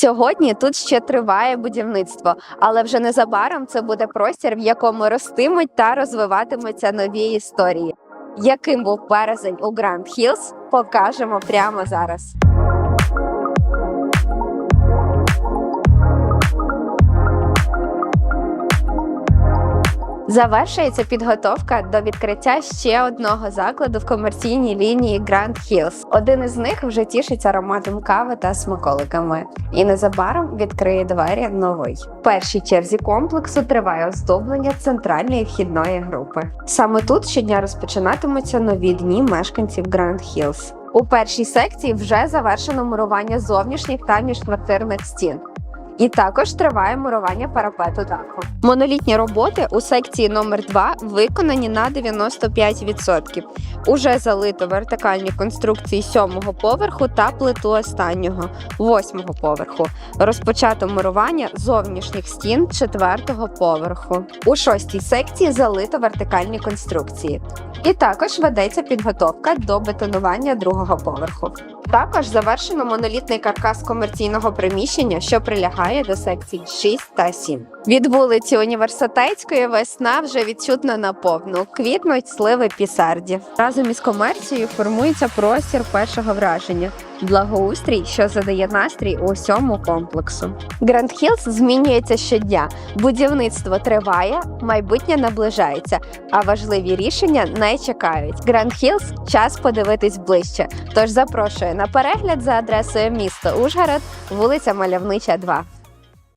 Сьогодні тут ще триває будівництво, але вже незабаром це буде простір, в якому ростимуть та розвиватимуться нові історії. Яким був березень у Гранд Хілс, покажемо прямо зараз. Завершується підготовка до відкриття ще одного закладу в комерційній лінії Grand Hills. Один із них вже тішиться ароматом кави та смаколиками, і незабаром відкриє двері новий. В першій черзі комплексу триває оздоблення центральної вхідної групи. Саме тут щодня розпочинатимуться нові дні мешканців Grand Hills. У першій секції вже завершено мурування зовнішніх та міжквартирних стін. І також триває мурування парапету даху. Монолітні роботи у секції номер 2 виконані на 95%. Уже залито вертикальні конструкції сьомого поверху та плиту останнього восьмого поверху. Розпочато мурування зовнішніх стін четвертого поверху. У шостій секції залито вертикальні конструкції. І також ведеться підготовка до бетонування другого поверху. Також завершено монолітний каркас комерційного приміщення, що прилягає до секцій 6 та 7. Від вулиці Університетської весна вже відчутна наповну. Квітнуть сливи пісарді. Разом із комерцією формується простір першого враження. Благоустрій, що задає настрій усьому комплексу. Гранд Хілс змінюється щодня. Будівництво триває, майбутнє наближається, а важливі рішення не чекають. Гранд Хілс час подивитись ближче. Тож запрошую на перегляд за адресою міста Ужгород, вулиця Мальовнича, 2.